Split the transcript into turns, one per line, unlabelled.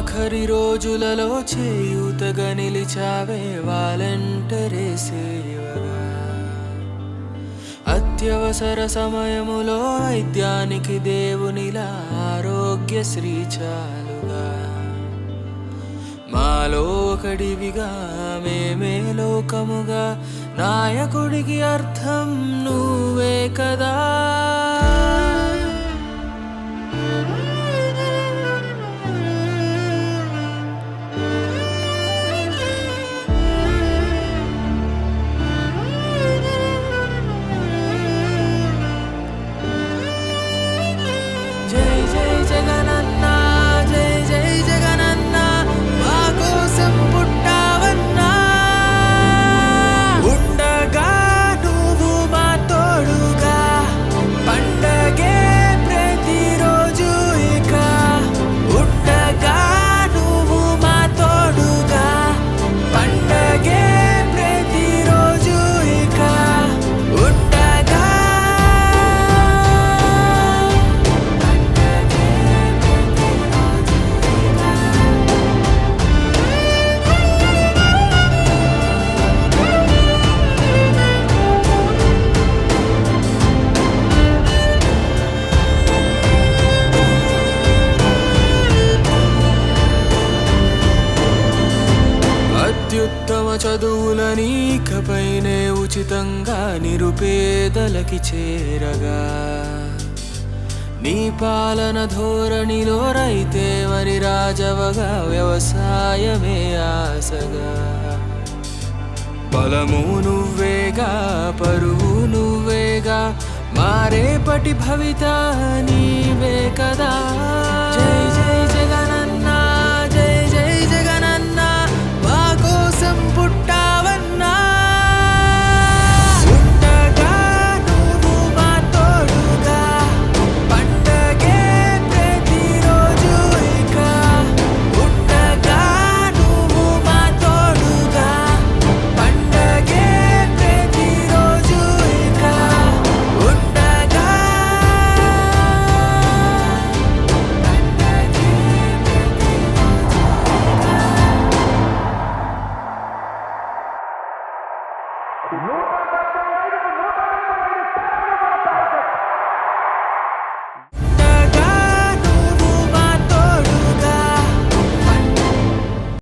ఆఖరి రోజులలో చేయూతగా నిలిచావే వాలంటరే సేవగా. అత్యవసర సమయములో వైద్యానికి దేవునిలా ఆరోగ్య శ్రీ చాలుగా. మాలో ఒకడివిగా మేమే లోకముగా. నాయకుడికి అర్థం నువ్వే కదా. చదువులని ఇకపైనే ఉచితంగా నిరుపేదలకి చేరగా. నీ పాలన ధోరణిలో రైతే మరి రాజవగా వ్యవసాయమే ఆసగా బలము నువ్వేగా పరువు నువ్వేగా మారేపటి భవిత నీవేగా. すいません。